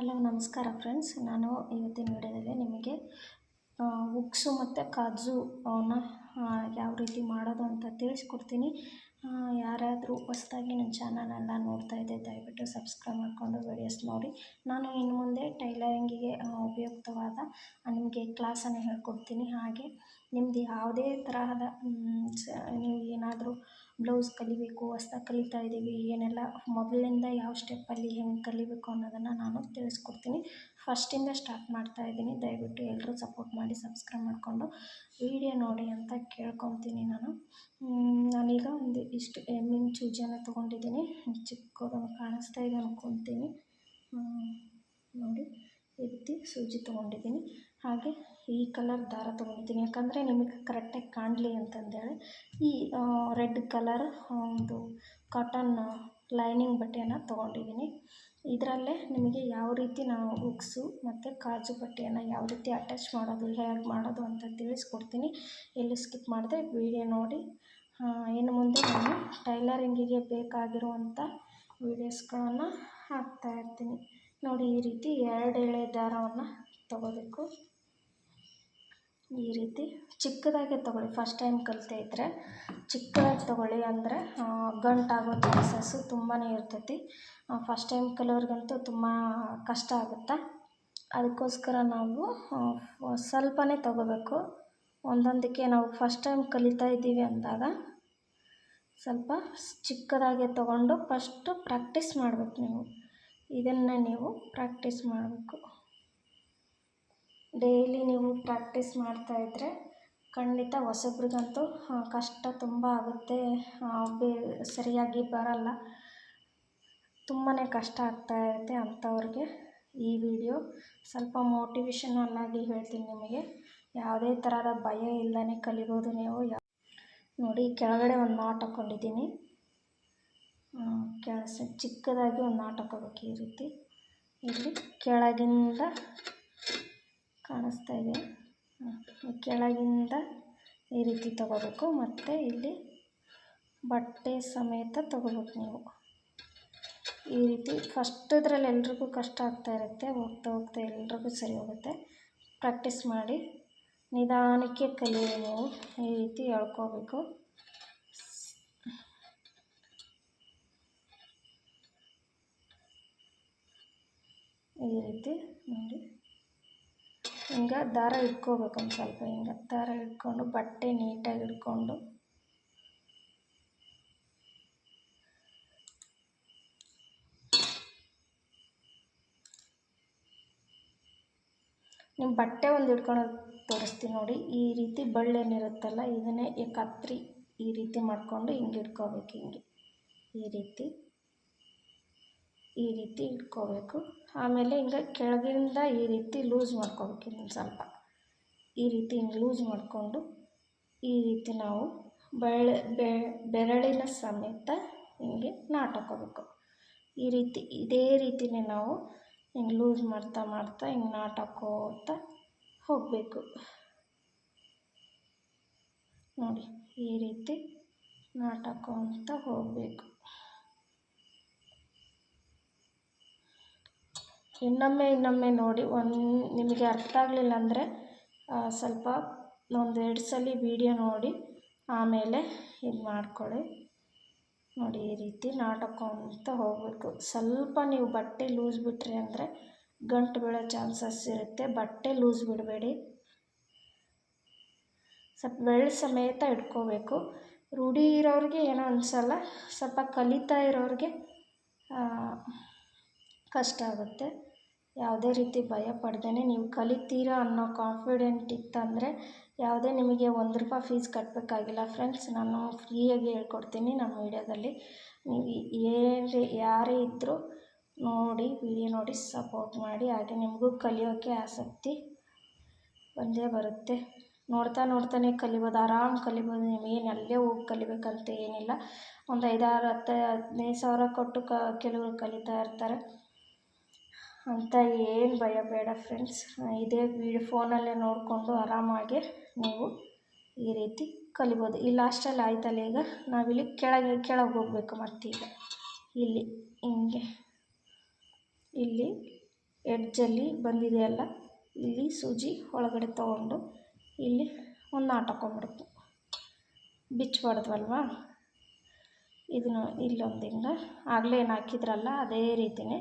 Hello, ನಮಸ್ಕಾರ friends. ನಾನು ಇವತ್ತಿನ ವಿಡಿಯೋದಲ್ಲಿ ನಿಮಗೆ ಉಕ್ಸು ಮತ್ತು ಕಾಜು ಅವನ್ನ ಯಾವ ರೀತಿ ಮಾಡೋದು ಅಂತ ತಿಳಿಸ್ಕೊಡ್ತೀನಿ. ಯಾರಾದರೂ ಹೊಸ್ದಾಗಿ ನನ್ನ ಚಾನಲನ್ನು ನೋಡ್ತಾ ಇದ್ದೆ ದಯವಿಟ್ಟು ಸಬ್ಸ್ಕ್ರೈಬ್ ಮಾಡಿಕೊಂಡು ವೀಡಿಯೋಸ್ ನೋಡಿ. ನಾನು ಇನ್ನು ಮುಂದೆ ಟೈಲರಿಂಗಿಗೆ ಉಪಯುಕ್ತವಾದ ನಿಮಗೆ ಕ್ಲಾಸನ್ನು ಹೇಳ್ಕೊಡ್ತೀನಿ. ಹಾಗೆ ನಿಮ್ಮದು ಯಾವುದೇ ತರಹದ ನೀವು ಏನಾದರೂ ಬ್ಲೌಸ್ ಕಲಿಬೇಕು ಹೊಸ್ದಾಗಿ ಕಲಿತಾ ಇದ್ದೀವಿ, ಏನೆಲ್ಲ ಮೊದಲಿಂದ ಯಾವ ಸ್ಟೆಪ್ಪಲ್ಲಿ ಹೆಂಗೆ ಕಲಿಬೇಕು ಅನ್ನೋದನ್ನು ನಾನು ತಿಳಿಸ್ಕೊಡ್ತೀನಿ. ಫಸ್ಟಿಂದ ಸ್ಟಾರ್ಟ್ ಮಾಡ್ತಾ ಇದ್ದೀನಿ. ದಯವಿಟ್ಟು ಎಲ್ಲರೂ ಸಪೋರ್ಟ್ ಮಾಡಿ, ಸಬ್ಸ್ಕ್ರೈಬ್ ಮಾಡಿಕೊಂಡು ವಿಡಿಯೋ ನೋಡಿ ಅಂತ ಕೇಳ್ಕೊತೀನಿ ನಾನು. ನಾನೀಗ ಒಂದು ಇಷ್ಟು ಎಮ್ಮಿನ ಚೂಜಿಯನ್ನು ತೊಗೊಂಡಿದ್ದೀನಿ. ಚಿಕ್ಕದೊಂದು ಕಾಣಿಸ್ತಾ ಇದೆ ಅಂದ್ಕೊತೀನಿ ನೋಡಿ ಈ ರೀತಿ ಸೂಜಿ ತೊಗೊಂಡಿದ್ದೀನಿ. ಹಾಗೆ ಈ ಕಲರ್ ದಾರ ತೊಗೊಂಡಿದ್ದೀನಿ. ಯಾಕಂದರೆ ನಿಮಗೆ ಕರೆಕ್ಟಾಗಿ ಕಾಣಲಿ ಅಂತಂದೇಳಿ. ಈ ರೆಡ್ ಕಲರ್ ಒಂದು ಕಾಟನ್ ಲೈನಿಂಗ್ ಬಟ್ಟೆಯನ್ನು ತೊಗೊಂಡಿದ್ದೀನಿ. ಇದರಲ್ಲೇ ನಿಮಗೆ ಯಾವ ರೀತಿ ನಾವು ಹುಕ್ಸು ಮತ್ತು ಕಾಜು ಬಟ್ಟೆಯನ್ನು ಯಾವ ರೀತಿ ಅಟ್ಯಾಚ್ ಮಾಡೋದು, ಹೇಗೆ ಮಾಡೋದು ಅಂತ ತಿಳಿಸ್ಕೊಡ್ತೀನಿ. ಎಲ್ಲೂ ಸ್ಕಿಪ್ ಮಾಡಿದೆ ವಿಡಿಯೋ ನೋಡಿ. ಇನ್ನು ಮುಂದೆ ನಾನು ಟೈಲರಿಂಗಿಗೆ ಬೇಕಾಗಿರುವಂಥ ವೀಡಿಯೋಸ್ಗಳನ್ನು ಹಾಕ್ತಾಯಿರ್ತೀನಿ ನೋಡಿ, ಈ ರೀತಿ ಎರಡು ಎಳೆ ದಾರವನ್ನು ತಗೋಬೇಕು. ಈ ರೀತಿ ಚಿಕ್ಕದಾಗೆ ತೊಗೊಳ್ಳಿ. ಫಸ್ಟ್ ಟೈಮ್ ಕಲಿತಾ ಇದ್ದರೆ ಚಿಕ್ಕದಾಗಿ ತೊಗೊಳ್ಳಿ ಅಂದರೆ ಗಂಟಾಗೋ ಚಾನ್ಸಸ್ಸು ತುಂಬಾ ಇರ್ತೈತಿ. ಫಸ್ಟ್ ಟೈಮ್ ಕಲಿಯೋರಿಗಂತೂ ತುಂಬ ಕಷ್ಟ ಆಗುತ್ತೆ. ಅದಕ್ಕೋಸ್ಕರ ನಾವು ಸ್ವಲ್ಪನೇ ತೊಗೋಬೇಕು. ಒಂದೊಂದಕ್ಕೆ ನಾವು ಫಸ್ಟ್ ಟೈಮ್ ಕಲಿತಾ ಇದ್ದೀವಿ ಅಂದಾಗ ಸ್ವಲ್ಪ ಚಿಕ್ಕದಾಗೆ ತೊಗೊಂಡು ಫಸ್ಟು ಪ್ರಾಕ್ಟೀಸ್ ಮಾಡಬೇಕು ನೀವು. ಇದನ್ನೇ ನೀವು ಪ್ರಾಕ್ಟೀಸ್ ಮಾಡಬೇಕು. ಡೈಲಿ ನೀವು ಪ್ರಾಕ್ಟೀಸ್ ಮಾಡ್ತಾಯಿದ್ರೆ ಖಂಡಿತ ಹೊಸಬ್ರಿಗಂತೂ ಕಷ್ಟ ತುಂಬ ಆಗುತ್ತೆ. ಬೇ, ಸರಿಯಾಗಿ ಬರಲ್ಲ. ತುಂಬಾ ಕಷ್ಟ ಆಗ್ತಾ ಇರುತ್ತೆ ಅಂಥವ್ರಿಗೆ ಈ ವಿಡಿಯೋ ಸ್ವಲ್ಪ ಮೋಟಿವೇಶನಲ್ಲಾಗಿ ಹೇಳ್ತೀನಿ ನಿಮಗೆ. ಯಾವುದೇ ಥರದ ಭಯ ಇಲ್ಲದೇ ಕಲಿಬೋದು ನೀವು. ನೋಡಿ, ಕೆಳಗಡೆ ಒಂದು ನಾಟ್ ಹಾಕ್ಕೊಂಡಿದ್ದೀನಿ ಕೆಳ ಚಿಕ್ಕದಾಗಿ ಒಂದು ನಾಟ್ ಹಾಕೋಬೇಕು ಈ ರೀತಿ. ಇಲ್ಲಿ ಕೆಳಗಿಂದ ಕಾಣಿಸ್ತಾ ಇದೆ. ಕೆಳಗಿಂದ ಈ ರೀತಿ ತಗೋಬೇಕು, ಮತ್ತು ಇಲ್ಲಿ ಬಟ್ಟೆ ಸಮೇತ ತಗೋಬೇಕು ನೀವು. ಈ ರೀತಿ ಫಸ್ಟದ್ರಲ್ಲಿ ಎಲ್ರಿಗೂ ಕಷ್ಟ ಆಗ್ತಾ ಇರುತ್ತೆ, ಹೋಗ್ತಾ ಹೋಗ್ತಾ ಎಲ್ರಿಗೂ ಸರಿ ಹೋಗುತ್ತೆ. ಪ್ರಾಕ್ಟೀಸ್ ಮಾಡಿ, ನಿಧಾನಕ್ಕೆ ಕಲಿಯಿರಿ ನೀವು, ಈ ರೀತಿ ಎಳ್ಕೋಬೇಕು. ಈ ರೀತಿ ನೋಡಿ. ಹಿಂಗೆ ದಾರ ಇಟ್ಕೋಬೇಕು ಒಂದು ಸ್ವಲ್ಪ ಹಿಂಗೆ. ದಾರ ಇಟ್ಕೊಂಡು, ಬಟ್ಟೆ ನೀಟಾಗಿ ಇಟ್ಕೊಂಡು. ನಿಮ್ಮ ಬಟ್ಟೆ ಒಂದು ಹಿಡ್ಕೊಳೋದು ತೋರಿಸ್ತೀನಿ ನೋಡಿ. ಈ ರೀತಿ ಬಳ್ಳೆನಿರುತ್ತಲ್ಲ ಇದನ್ನೇ ಈ ಕತ್ರಿ ಈ ರೀತಿ ಮಾಡಿಕೊಂಡು ಹಿಂಗೆ ಇಟ್ಕೋಬೇಕು ಹಿಂಗೆ. ಈ ರೀತಿ ಈ ರೀತಿ ಇಟ್ಕೋಬೇಕು. ಆಮೇಲೆ ಹಿಂಗೆ ಕೆಳಗಿಂದ ಈ ರೀತಿ ಲೂಸ್ ಮಾಡ್ಕೊಬೇಕು ಇನ್ನೊಂದು ಸ್ವಲ್ಪ. ಈ ರೀತಿ ಹಿಂಗೆ ಲೂಸ್ ಮಾಡಿಕೊಂಡು ಈ ರೀತಿ ನಾವು ಬೆಳೆ ಬೆರಳಿನ ಸಮೇತ ಹಿಂಗೆ ನಾಟಾಕೋಬೇಕು. ಈ ರೀತಿ, ಇದೇ ರೀತಿಯೇ ನಾವು ಹಿಂಗೆ ಲೂಸ್ ಮಾಡ್ತಾ ಮಾಡ್ತಾ ಹಿಂಗೆ ನಾಟಾಕೋತ ಹೋಗಬೇಕು. ನೋಡಿ, ಈ ರೀತಿ ನಾಟಾಕೋತ ಹೋಗಬೇಕು. ಇನ್ನೊಮ್ಮೆ ಇನ್ನೊಮ್ಮೆ ನೋಡಿ, ಒಂದು ನಿಮಗೆ ಅರ್ಥ ಆಗಲಿಲ್ಲ ಅಂದರೆ ಸ್ವಲ್ಪ ಒಂದು ಎರಡು ಸಲ ವೀಡಿಯೋ ನೋಡಿ, ಆಮೇಲೆ ಇದು ಮಾಡ್ಕೊಳ್ಳಿ. ನೋಡಿ, ಈ ರೀತಿ ನಾಟಕೊಂತ ಹೋಗಬೇಕು. ಸ್ವಲ್ಪ ನೀವು ಬಟ್ಟೆ ಲೂಸ್ ಬಿಟ್ರಿ ಅಂದರೆ ಗಂಟು ಬೀಳೋ ಚಾನ್ಸಸ್ ಇರುತ್ತೆ. ಬಟ್ಟೆ ಲೂಸ್ ಬಿಡಬೇಡಿ. ಸ್ವಲ್ಪ ಬೆಳ್ಳು ಸಮೇತ ಇಟ್ಕೋಬೇಕು. ರೂಢಿ ಇರೋರಿಗೆ ಏನೋ ಅನಿಸಲ್ಲ ಸ್ವಲ್ಪ ಕಲಿತಾ ಇರೋರಿಗೆ ಕಷ್ಟ ಆಗುತ್ತೆ. ಯಾವುದೇ ರೀತಿ ಭಯ ಪಡ್ದೇ ನೀವು ಕಲಿತೀರ ಅನ್ನೋ ಕಾನ್ಫಿಡೆಂಟ್ ಇತ್ತಂದರೆ ಯಾವುದೇ ನಿಮಗೆ ಒಂದು ರೂಪಾಯಿ ಫೀಸ್ ಕಟ್ಟಬೇಕಾಗಿಲ್ಲ ಫ್ರೆಂಡ್ಸ್ ನಾನು ಫ್ರೀಯಾಗಿ ಹೇಳ್ಕೊಡ್ತೀನಿ ನಮ್ಮ ವೀಡಿಯೋದಲ್ಲಿ. ನೀವು ಏನೇ ಯಾರೇ ಇದ್ದರೂ ನೋಡಿ ವಿಡಿಯೋ ನೋಡಿ ಸಪೋರ್ಟ್ ಮಾಡಿ. ಹಾಗೆ ನಿಮಗೂ ಕಲಿಯೋಕ್ಕೆ ಆಸಕ್ತಿ ಬಂದೇ ಬರುತ್ತೆ. ನೋಡ್ತಾ ನೋಡ್ತಾನೆ ಕಲಿಬೋದು. ಆರಾಮ್ ಕಲಿಬೋದು. ನಿಮಗೇನು ಅಲ್ಲೇ ಹೋಗಿ ಕಲಿಬೇಕಂತ ಏನಿಲ್ಲ. ಒಂದು ಐದಾರು, ಹತ್ತು, ಹದಿನೈದು ಸಾವಿರ ಕೊಟ್ಟು ಕ, ಕೆಲವರು ಕಲಿತಾ ಇರ್ತಾರೆ. ಅಂತ ಏನು ಭಯ ಬೇಡ ಫ್ರೆಂಡ್ಸ್ ಇದೇ ವಿಡಿಯೋ ಫೋನಲ್ಲೇ ನೋಡಿಕೊಂಡು ಆರಾಮಾಗಿ ನೀವು ಈ ರೀತಿ ಕಲಿಬೋದು. ಈ ಲಾಸ್ಟಲ್ಲಿ ಆಯ್ತಲ್ಲ ಈಗ? ನಾವಿಲ್ಲಿ ಕೆಳಗೆ ಕೆಳಗೆ ಹೋಗಬೇಕು ಮತ್ತೀಗ ಇಲ್ಲಿ, ಹಿಂಗೆ. ಇಲ್ಲಿ ಎಡ್ಜಲ್ಲಿ ಬಂದಿದೆಯಲ್ಲ ಇಲ್ಲಿ ಸೂಜಿ ಒಳಗಡೆ ತೊಗೊಂಡು ಇಲ್ಲಿ ಒಂದು ನಾಟಕೊಂಬಿಡ್ತು ಬಿಚ್ಚಬಾರ್ದಲ್ವಾ ಇದನ್ನು ಇಲ್ಲೊಂದು ಹಿಂಗೆ ಆಗಲೇ ಏನು ಹಾಕಿದ್ರಲ್ಲ, ಅದೇ ರೀತಿಯೇ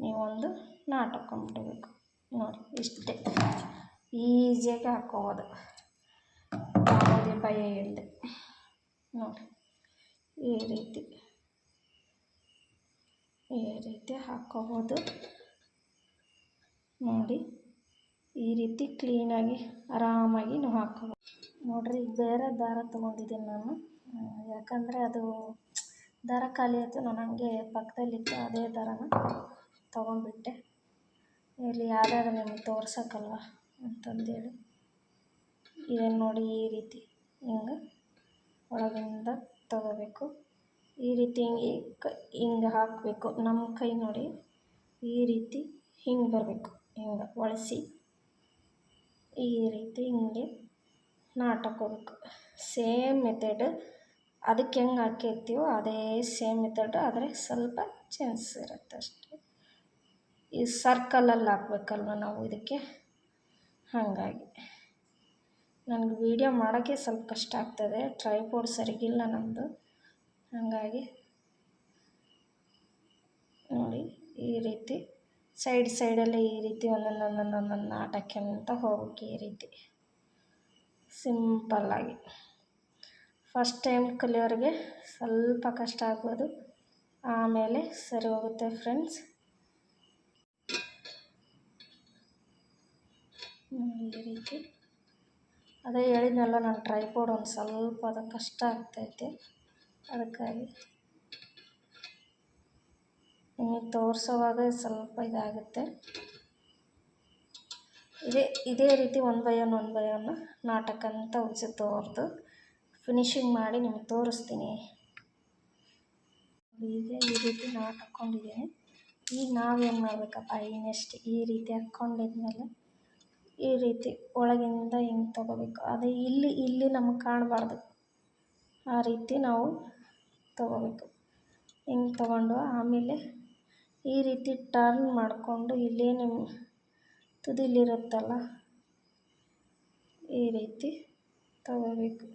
ನೀವೊಂದು ನಾಟಕೊಂಬಿಡಬೇಕು ನೋಡಿ, ಇಷ್ಟೇ. ಈಸಿಯಾಗಿ ಹಾಕ್ಕೋಬೋದು ಯಾವುದೇ ಭಯ ಇಲ್ಲದೆ ನೋಡಿ, ಈ ರೀತಿ. ಈ ರೀತಿ ಹಾಕ್ಕೋಬೋದು ನೋಡಿ, ಈ ರೀತಿ ಕ್ಲೀನಾಗಿ, ಆರಾಮಾಗಿ ನೀವು ಹಾಕೋಬೋದು. ನೋಡಿರಿ, ಬೇರೆ ದಾರ ತೊಗೊಂಡಿದ್ದೀನಿ ನಾನು. ಯಾಕಂದರೆ ಅದು ದಾರ ಖಾಲಿ ಆಯಿತು, ನಾನು ಹಂಗೆ ಪಕ್ಕದಲ್ಲಿತ್ತು ಅದೇ ದಾರನ. ತೊಗೊಂಡ್ಬಿಟ್ಟೆ. ಇಲ್ಲಿ ಯಾರ್ಯಾರು ನಿಮಗೆ ತೋರ್ಸೋಕ್ಕಲ್ವ ಅಂತಂದೇಳಿ. ಇದನ್ನು ನೋಡಿ ಈ ರೀತಿ ಹಿಂಗೆ ಒಳಗಿಂದ ತಗೋಬೇಕು. ಈ ರೀತಿ ಹಿಂಗೆ ಕ, ಹಿಂಗೆ ಹಾಕಬೇಕು. ನಮ್ಮ ಕೈ ನೋಡಿ ಈ ರೀತಿ ಹಿಂಗೆ ಬರಬೇಕು. ಹಿಂಗೆ ಒಳಸಿ ಈ ರೀತಿ ಹಿಂಗೆ ನಾಟಕೋಬೇಕು ಸೇಮ್ ಮೆಥಡ್ ಅದಕ್ಕೆ ಹೆಂಗೆ ಹಾಕಿರ್ತೀವೋ ಅದೇ ಸೇಮ್ ಮೆಥಡ್, ಆದರೆ ಸ್ವಲ್ಪ ಚೇಂಜಸ್ ಇರುತ್ತೆ ಅಷ್ಟೇ. ಈ ಸರ್ಕಲಲ್ಲಿ ಹಾಕ್ಬೇಕಲ್ವ ನಾವು ಇದಕ್ಕೆ? ಹಾಗಾಗಿ. ನನಗೆ ವೀಡಿಯೋ ಮಾಡೋಕ್ಕೆ ಸ್ವಲ್ಪ ಕಷ್ಟ ಆಗ್ತದೆ ಟ್ರೈಪೋಡ್ ಸರಿಗಿಲ್ಲ ನಮ್ಮದು ಹಾಗಾಗಿ ನೋಡಿ ಈ ರೀತಿ ಸೈಡ್ ಸೈಡಲ್ಲಿ ಈ ರೀತಿ ಒಂದೊಂದು ಒಂದೊಂದು ಒಂದೊಂದು ಅಂತ ಹೋಗ್ಬೇಕು ಈ ರೀತಿ. ಸಿಂಪಲ್ಲಾಗಿ ಫಸ್ಟ್ ಟೈಮ್ ಕಲಿಯೋರಿಗೆ ಸ್ವಲ್ಪ ಕಷ್ಟ ಆಗ್ಬೋದು. ಆಮೇಲೆ ಸರಿ ಹೋಗುತ್ತೆ ಫ್ರೆಂಡ್ಸ್ ಈ ರೀತಿ. ಅದೇ ಹೇಳಿದ್ನಲ್ಲ ನಾನು ಟ್ರೈಪೋಡ್ ಒಂದು ಸ್ವಲ್ಪ ಅದು, ಕಷ್ಟ ಆಗ್ತೈತೆ. ಅದಕ್ಕಾಗಿ ನಿಮಗೆ ತೋರಿಸೋವಾಗ ಸ್ವಲ್ಪ ಇದಾಗುತ್ತೆ. ಇದೇ ಇದೇ ರೀತಿ one by one one by one ನಾಟಕ ಅಂತ ಉಜ್ಜಿ ತೋರ್ದು ಫಿನಿಶಿಂಗ್ ಮಾಡಿ ನಿಮಗೆ ತೋರಿಸ್ತೀನಿ. ಈಗ ಈ ರೀತಿ ನಾಟ್ ಹಾಕ್ಕೊಂಡಿದ್ದೀನಿ ಈಗ ನಾವೇನು ಮಾಡಬೇಕಪ್ಪ ಈ ನೆಕ್ಸ್ಟ್ ಈ ರೀತಿ ಹಾಕ್ಕೊಂಡಿದ್ಮೇಲೆ ಈ ರೀತಿ ಒಳಗಿಂದ ಹಿಂಗೆ ತೊಗೋಬೇಕು. ಅದು ಇಲ್ಲಿ ಇಲ್ಲಿ ನಮಗೆ ಕಾಣಬಾರ್ದು. ಆ ರೀತಿ ನಾವು ತೊಗೋಬೇಕು. ಹಿಂಗೆ ತೊಗೊಂಡು ಆಮೇಲೆ ಈ ರೀತಿ ಟರ್ನ್ ಮಾಡಿಕೊಂಡು ಇಲ್ಲೇನು ತುದಿಲಿರುತ್ತಲ್ಲ, ಈ ರೀತಿ ತಗೋಬೇಕು.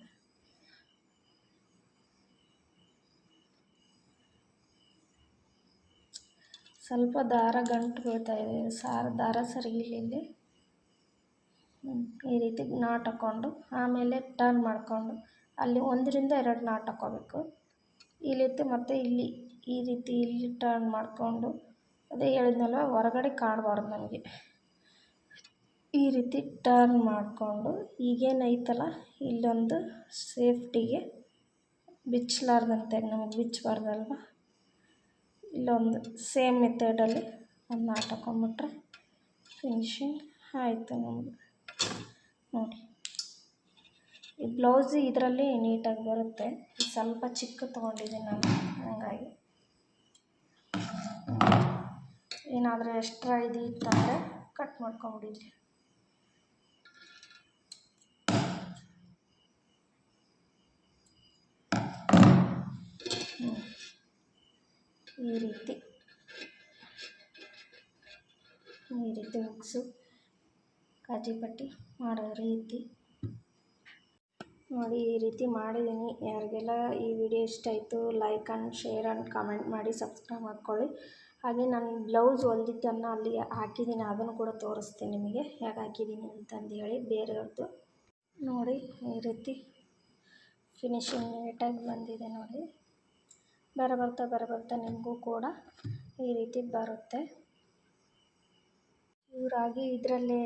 ಸ್ವಲ್ಪ ದಾರ ಗಂಟು ಬೀಳ್ತಾ ಇದೆ. ಸಾರು, ದಾರ ಸರಿಗಿಲ್ಲ ಇಲ್ಲಿ. ಈ ರೀತಿ ನಾಟ್ ಹಾಕ್ಕೊಂಡು ಆಮೇಲೆ ಟರ್ನ್ ಮಾಡಿಕೊಂಡು ಅಲ್ಲಿ ಒಂದರಿಂದ ಎರಡು ನಾಟ್ ಹಾಕ್ಕೋಬೇಕು. ರೀತಿ ಮತ್ತು ಇಲ್ಲಿ ಈ ರೀತಿ ಇಲ್ಲಿ ಟರ್ನ್ ಮಾಡಿಕೊಂಡು ಅದೇ ಹೇಳಿದ್ನಲ್ವ, ಹೊರಗಡೆ ಕಾಣಬಾರ್ದು ನಮಗೆ. ಈ ರೀತಿ ಟರ್ನ್ ಮಾಡಿಕೊಂಡು ಈಗೇನೈತಲ್ಲ, ಇಲ್ಲೊಂದು ಸೇಫ್ಟಿಗೆ ಬಿಚ್ಚಲಾರ್ದಂತೆ ನಮಗೆ ಬಿಚ್ಚಬಾರ್ದಲ್ವ ಇಲ್ಲೊಂದು ಸೇಮ್ ಮೆಥಡಲ್ಲಿ ಒಂದು ನಾಟ್ ಹಾಕೊಂಬಿಟ್ರೆ ಫಿನಿಶಿಂಗ್ ಆಯಿತು ನಮ್ಮದು ನೋಡಿ. ಈ ಬ್ಲೌಸ್ ಇದರಲ್ಲಿ ನೀಟಾಗಿ ಬರುತ್ತೆ. ಸ್ವಲ್ಪ ಚಿಕ್ಕ ತೊಗೊಂಡಿದ್ದೀನಿ ನಾನು, ಹಾಗಾಗಿ. ಏನಾದರೂ ಎಕ್ಸ್ಟ್ರಾ ಇದು ಇತ್ತಂದರೆ ಕಟ್ ಮಾಡ್ಕೊಂಬಿಡಿದ್ರಿ ಈ ರೀತಿ. ಈ ರೀತಿ ಹುಗ್ಸು ಕಾಜಿ ಪಟ್ಟಿ ಮಾಡೋ ರೀತಿ. ನೋಡಿ, ಈ ರೀತಿ ಮಾಡಿದ್ದೀನಿ. ಯಾರಿಗೆಲ್ಲ ಈ ವಿಡಿಯೋ ಇಷ್ಟ ಆಯಿತು like and share and comment ಮಾಡಿ ಸಬ್ಸ್ಕ್ರೈಬ್ ಮಾಡ್ಕೊಳ್ಳಿ. ಹಾಗೆ ನಾನು ಬ್ಲೌಸ್ ಹೊಲ್ದಿದ್ದನ್ನು ಅಲ್ಲಿ ಹಾಕಿದ್ದೀನಿ. ಅದನ್ನು ಕೂಡ ತೋರಿಸ್ತೀನಿ ನಿಮಗೆ. ಹೇಗೆ ಹಾಕಿದ್ದೀನಿ ಅಂತಂದು ಹೇಳಿ ಬೇರೆಯವ್ರದ್ದು. ನೋಡಿ, ಈ ರೀತಿ ಫಿನಿಶಿಂಗ್ ನೀಟಾಗಿ ಬಂದಿದೆ ನೋಡಿ. ಬರ ಬರ್ತಾ ಬರ ಬರ್ತಾ ನಿಮಗೂ ಕೂಡ ಈ ರೀತಿ ಬರುತ್ತೆ. ಇವರಾಗಿ ಇದರಲ್ಲೇ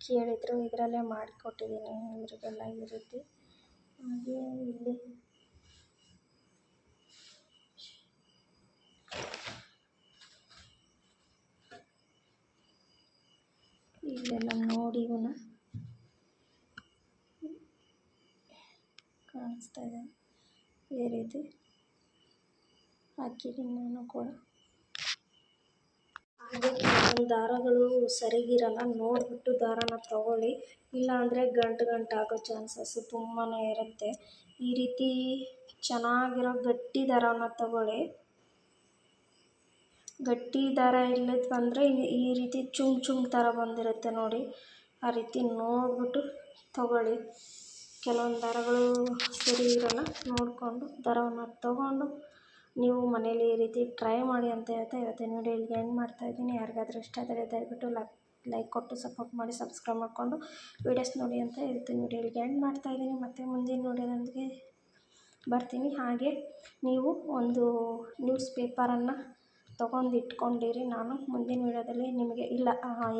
ಕೇಳಿದರು, ಇದರಲ್ಲೇ ಮಾಡಿಕೊಟ್ಟಿದ್ದೀನಿ ಇವರಿಗೆಲ್ಲ ಈ ರೀತಿ ಹಾಗೆ ಇಲ್ಲಿ ಇಲ್ಲೆಲ್ಲ ನೋಡಿ ಇವನ್ನ ಕಾಣಿಸ್ತಾ ಇದೆ. ಈ ರೀತಿ ಹಾಕಿದ್ದೀನಿ ನಾನು ಕೂಡ. ಹಾಗೆ ಕೆಲವೊಂದು ದಾರಗಳು ಸರಿಗಿರಲ್ಲ, ನೋಡಿಬಿಟ್ಟು ದಾರಾನ ತಗೊಳ್ಳಿ. ಇಲ್ಲಾಂದರೆ ಗಂಟು ಗಂಟು ಆಗೋ ಚಾನ್ಸಸ್ಸು ತುಂಬಾ ಇರುತ್ತೆ. ಈ ರೀತಿ ಚೆನ್ನಾಗಿರೋ ಗಟ್ಟಿ ದಾರನ ತಗೊಳ್ಳಿ. ಗಟ್ಟಿ ದಾರ ಇಲ್ಲದ ಬಂದರೆ ಈ ರೀತಿ ಚುಂಗ್ ಚುಂಗ್ ಥರ ಬಂದಿರುತ್ತೆ ನೋಡಿ. ಆ ರೀತಿ ನೋಡಿಬಿಟ್ಟು ತಗೊಳ್ಳಿ. ಕೆಲವೊಂದು ದಾರಗಳು ಸರಿ ಇರೋಲ್ಲ, ನೋಡಿಕೊಂಡು ದಾರವನ್ನು ತೊಗೊಂಡು ನೀವು ಮನೇಲಿ ಈ ರೀತಿ ಟ್ರೈ ಮಾಡಿ ಅಂತ ಹೇಳ್ತಾ ಇವತ್ತಿನ ವಿಡಿಯೋ ಇಲ್ಲಿಗೆ ಎಂಡ್ ಮಾಡ್ತಾಯಿದ್ದೀನಿ ಯಾರಿಗಾದ್ರೂ ಇಷ್ಟ ಆದರೆ ದಯವಿಟ್ಟು ಲೈಕ್ ಲೈಕ್ ಕೊಟ್ಟು ಸಪೋರ್ಟ್ ಮಾಡಿ ಸಬ್ಸ್ಕ್ರೈಬ್ ಮಾಡಿಕೊಂಡು ವೀಡಿಯೋಸ್ ನೋಡಿ ಅಂತ ಇವತ್ತಿನ ವಿಡಿಯೋ ಇಲ್ಲಿಗೆ ಎಂಡ್ ಮಾಡ್ತಾಯಿದ್ದೀನಿ ಮತ್ತು ಮುಂದಿನ ವಿಡಿಯೋದೊಂದಿಗೆ ಬರ್ತೀನಿ. ಹಾಗೆ ನೀವು ಒಂದು ನ್ಯೂಸ್ ಪೇಪರನ್ನು ತೊಗೊಂಡು ಇಟ್ಕೊಂಡಿರಿ ನಾನು ಮುಂದಿನ ವೀಡಿಯೋದಲ್ಲಿ ನಿಮಗೆ, ಇಲ್ಲ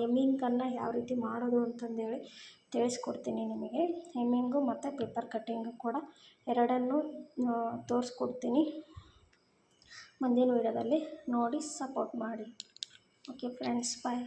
ಎಮ್ಮಿಂಗನ್ನು ಯಾವ ರೀತಿ ಮಾಡೋದು ಅಂತಂದೇಳಿ ತಿಳಿಸ್ಕೊಡ್ತೀನಿ ನಿಮಗೆ. ಹೆಮ್ಮಿಂಗು ಮತ್ತು ಪೇಪರ್ ಕಟ್ಟಿಂಗು ಕೂಡ ಎರಡನ್ನೂ ತೋರಿಸ್ಕೊಡ್ತೀನಿ. ಮುಂದಿನ ವೀಡಿಯೋದಲ್ಲಿ ನೋಡಿ ಸಪೋರ್ಟ್ ಮಾಡಿ. Okay friends bye